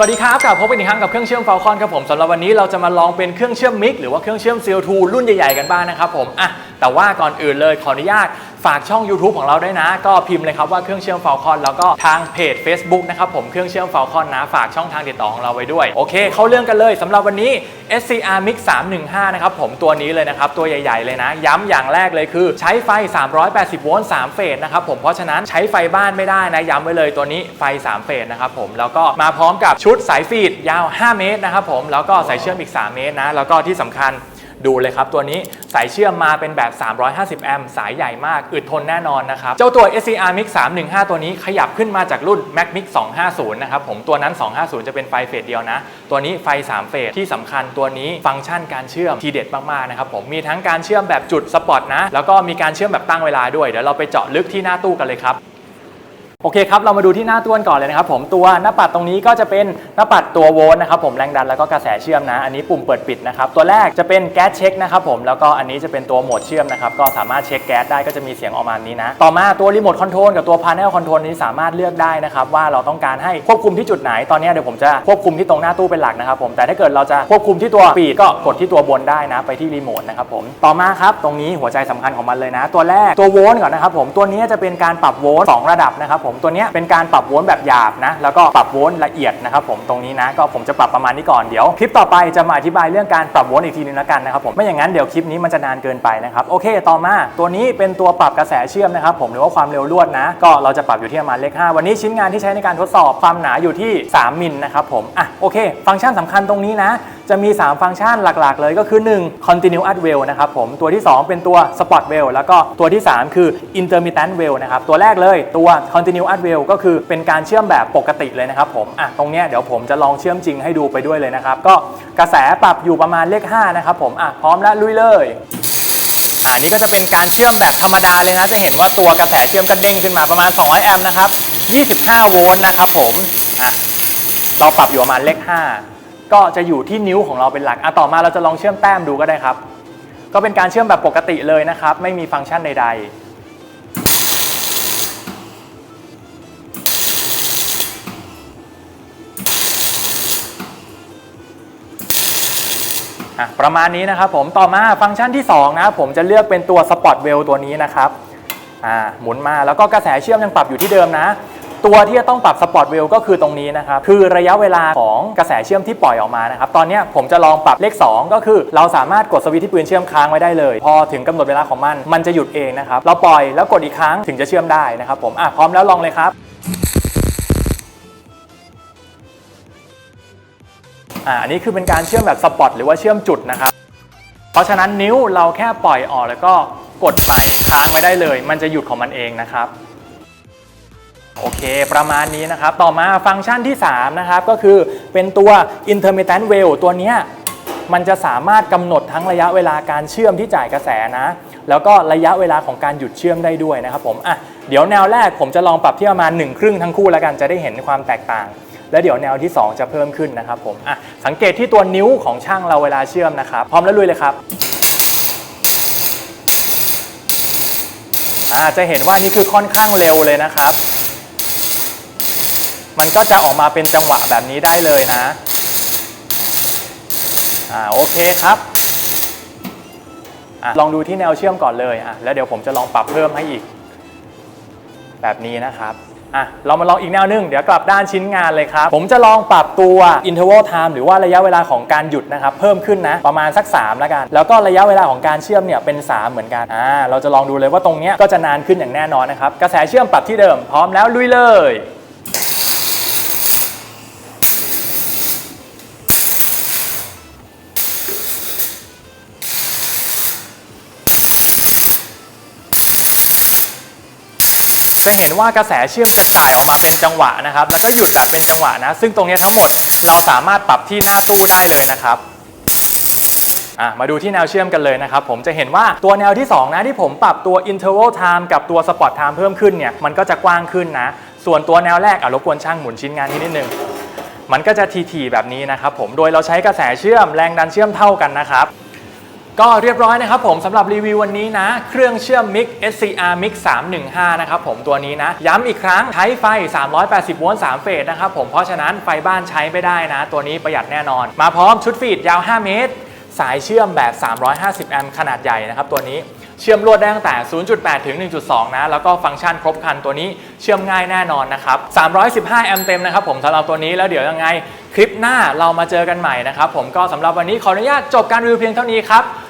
สวัสดีครับกลับพบกันอีกครั้งกับเครื่องเชื่อม Falcon ครับผมสำหรับวันนี้เราจะมาลองเป็นเครื่องเชื่อมมิกหรือว่าเครื่องเชื่อม CO2 รุ่นใหญ่ๆกันบ้างนะครับผมอะแต่ว่าก่อนอื่นเลยขออนุญาต ฝากช่อง YouTube ของเราด้วยนะ ก็พิมพ์เลยครับว่าเครื่องเชื่อม Falcon แล้วก็ทางเพจ Facebook นะครับผมเครื่องเชื่อม Falcon นะ ฝากช่องทางติดต่อของเราไว้ด้วย โอเค เข้าเรื่องกันเลยสำหรับวันนี้ SCR Mix 315 นะครับผมตัวนี้เลยนะครับ ตัวใหญ่ๆเลยนะ ย้ำอย่างแรกเลยคือ ใช้ไฟ 380 โวลต์ 3 เฟสนะครับผมเพราะฉะนั้นใช้ไฟบ้านไม่ได้นะ ย้ำไว้เลยตัวนี้ไฟ 3 เฟสนะครับผมแล้วก็มาพร้อมกับชุดสายฟีดยาว 5 เมตรนะครับผมแล้วก็สายเชื่อมอีก 3 เมตรนะแล้วก็ที่สำคัญ ดูเลยครับตัวนี้สายเชื่อมมาเป็นแบบ 350 แอมป์สายใหญ่มาก อึดทนแน่นอนนะครับ เจ้าตัว SCR Mix 315 ตัวนี้ขยับขึ้นมาจากรุ่น Mac Mix 250 นะครับผมตัวนั้น 250 จะเป็นไฟเฟสเดียวนะ ตัวนี้ไฟ 3 เฟสที่สำคัญตัวนี้ฟังก์ชันการเชื่อมทีเด็ดมากๆนะครับผมมีทั้งการเชื่อมแบบจุดสปอตนะแล้วก็มีการเชื่อมแบบตั้งเวลาด้วยเดี๋ยวเราไปเจาะลึกที่หน้าตู้กันเลยครับ โอเคครับ เรามาดูที่หน้าต้วนก่อนเลยนะครับผมตัวหน้าปัดตรงนี้ก็จะเป็นหน้าปัดตัวโวลต์นะครับผมแรงดันแล้วก็กระแสเชื่อมนะ อันนี้ปุ่มเปิดปิดนะครับตัวแรกจะเป็นแก๊สเช็คนะครับผมแล้วก็อันนี้จะเป็นตัวโหมดเชื่อมนะครับก็สามารถเช็คแก๊สได้ก็จะมีเสียงออกมาแบบนี้นะ ต่อมาตัวรีโมทคอนโทรลกับตัวพา n e l คอนโทรลนี้สามารถเลือกได้นะครับว่าเราต้องการให้ควบคุมที่จุดไหนตอนนี้เดี๋ยวผมจะควบคุมที่ตรงหน้าตู้เป็นหลักนะครับผมแต่ถ้าเกิดเราจะควบคุมที่ตัวปีดก็กดที่ตัวบนได้นะไปที่รีโมทนะครับผมต่อมาครับตรงนี้หัวใจสำคัญของมันเลยนะ ตัวแรกตัวโวลต์ก่อนนะครับผมตัวนี้จะเป็นการปรับโวลต์สองระดับนะครับผมตัวนี้เป็นการปรับโวลต์แบบหยาบนะแล้วก็ปรับโวลต์ละเอียดนะครับผมตรงนี้นะก็ผมจะปรับประมาณนี้ก่อนเดี๋ยวคลิปต่อไปจะมาอธิบายเรื่องการปรับโวลต์อีกทีนึงแล้วกันนะครับผมไม่อย่างนั้นเดี๋ยวคลิปนี้มันจะนานเกินไปนะครับโอเค ต่อมาตัวนี้เป็นตัวปรับกระแสเชื่อมนะครับผมหรือว่าความเร็วลวดนะ ก็เราจะปรับอยู่ที่ประมาณเลข 5 วันนี้ชิ้นงานที่ใช้ในการทดสอบความหนาอยู่ที่ 3มิลนะครับผมอะโอเค ฟังก์ชันสำคัญตรงนี้นะ จะมี 3 ฟังก์ชันหลักๆ เลยก็คือ 1 continuous well นะครับผมตัวที่ 2 เป็นตัว spot well แล้วก็ตัวที่ 3 คือ intermittent well นะครับตัวแรกเลยตัว continuous well ก็คือเป็นการเชื่อมแบบปกติเลยนะครับผมอะตรงเนี้ยเดี๋ยวผมจะลองเชื่อมจริงให้ดูไปด้วยเลยนะครับ ก็กระแสปรับอยู่ประมาณเลข5นะครับผมอะพร้อมแล้วลุยเลยอ่านี่ก็จะเป็นการเชื่อมแบบธรรมดาเลยนะ จะเห็นว่าตัวกระแสเชื่อมก็เด้งขึ้นมาประมาณ 200 แอมป์นะครับ 25 โวลต์นะครับผม อะ เราปรับอยู่ประมาณเลข 5 ก็จะอยู่ที่นิ้วของเราเป็นหลักอะต่อมาเราจะลองเชื่อมแต้มดูก็ได้ครับ ก็เป็นการเชื่อมแบบปกติเลยนะครับ ไม่มีฟังก์ชันใดๆอะประมาณนี้นะครับผมต่อมาฟังก์ชันที่ 2 นะครับผมจะเลือกเป็นตัว Spot Well ตัวนี้นะครับอ่าหมุนมาแล้วก็กระแสเชื่อมยังปรับอยู่ที่เดิมนะ ตัวที่จะต้องปรับ Spot Well ก็คือตรงนี้นะครับ คือระยะเวลาของกระแสเชื่อมที่ปล่อยออกมานะครับ ตอนนี้ผมจะลองปรับเลข 2 ก็คือเราสามารถกดสวิตช์ที่ปืนเชื่อมค้างไว้ได้เลย พอถึงกำหนดเวลาของมัน มันจะหยุดเองนะครับ เราปล่อยแล้วกดอีกครั้งถึงจะเชื่อมได้นะครับผมอะพร้อมแล้วลองเลยครับอ่าอันนี้คือเป็นการเชื่อมแบบสปอตหรือว่าเชื่อมจุดนะครับ เพราะฉะนั้นนิ้วเราแค่ปล่อยออกแล้วก็กดใส่ค้างไว้ได้เลย มันจะหยุดของมันเองนะครับ โอเค ประมาณนี้นะครับ ต่อมาฟังก์ชันที่ 3 นะครับ ก็คือเป็นตัว intermittent well ตัวนี้มันจะสามารถกำหนดทั้งระยะเวลาการเชื่อมที่จ่ายกระแสนะ แล้วก็ระยะเวลาของการหยุดเชื่อมได้ด้วยนะครับผมอะเดี๋ยวแนวแรกผมจะลองปรับที่ประมาณ1ครึ่งทั้งคู่แล้วกันจะได้เห็นความแตกต่าง แล้วเดี๋ยวแนวที่ 2 จะเพิ่มขึ้นนะครับผมอะสังเกตที่ตัวนิ้วของช่างเราเวลาเชื่อมนะครับ พร้อมแล้วลุยเลยครับอ่าจะเห็นว่านี่คือค่อนข้างเร็วเลยนะครับ มันก็จะออกมาเป็นจังหวะแบบนี้ได้เลยนะ อ่าโอเคครับอะลองดูที่แนวเชื่อมก่อนเลยอะแล้วเดี๋ยวผมจะลองปรับเพิ่มให้อีก แบบนี้นะครับอะเรามาลองอีกแนวหนึง เดี๋ยวกลับด้านชิ้นงานเลยครับ ผมจะลองปรับตัว interval time หรือว่าระยะเวลาของการหยุดนะครับ เพิ่มขึ้นนะ ประมาณสัก 3 แล้วกัน แล้วก็ระยะเวลาของการเชื่อมเนี่ยเป็น 3 เหมือนกันอ่าเราจะลองดูเลยว่าตรงเนี้ยก็จะนานขึ้นอย่างแน่นอนนะครับ กระแสเชื่อมปรับที่เดิมพร้อมแล้วลุยเลย จะเห็นว่ากระแสเชื่อมจะจ่ายออกมาเป็นจังหวะนะครับ แล้วก็หยุดแบบเป็นจังหวะนะ ซึ่งตรงนี้ทั้งหมดเราสามารถปรับที่หน้าตู้ได้เลยนะครับมาดูที่แนวเชื่อมกันเลยนะครับ ผมจะเห็นว่าตัวแนวที่ 2 นะที่ผมปรับตัว interval time กับตัว spot time เพิ่มขึ้นเนี่ยมันก็จะกว้างขึ้นนะ ส่วนตัวแนวแรกอะรบกวนช่างหมุนชิ้นงานที่นิดนึงมันก็จะทีๆแบบนี้นะครับผมโดยเราใช้กระแสเชื่อมแรงดันเชื่อมเท่ากันนะครับ ก็เรียบร้อยนะครับผมสำหรับรีวิววันนี้นะ เครื่องเชื่อม Mix SCR Mix 315 นะครับผมตัวนี้นะ ย้ำอีกครั้งใช้ไฟ 380 โวลต์ 3 เฟสนะครับผมเพราะฉะนั้นไฟบ้านใช้ไม่ได้นะ ตัวนี้ประหยัดแน่นอน มาพร้อมชุดฟีดยาว 5 เมตร สายเชื่อมแบบ 350 แอมป์ขนาดใหญ่นะครับตัวนี้เชื่อมลวดได้ตั้งแต่ 0.8 ถึง 1.2 นะ แล้วก็ฟังก์ชันครบครันตัวนี้เชื่อมง่ายแน่นอนนะครับ 315 แอมป์เต็มนะครับผมสำหรับตัวนี้แล้วเดี๋ยวยังไง คลิปหน้าเรามาเจอกันใหม่นะครับผมก็สำหรับวันนี้ขออนุญาตจบการรีวิวเพียงเท่านี้ครับ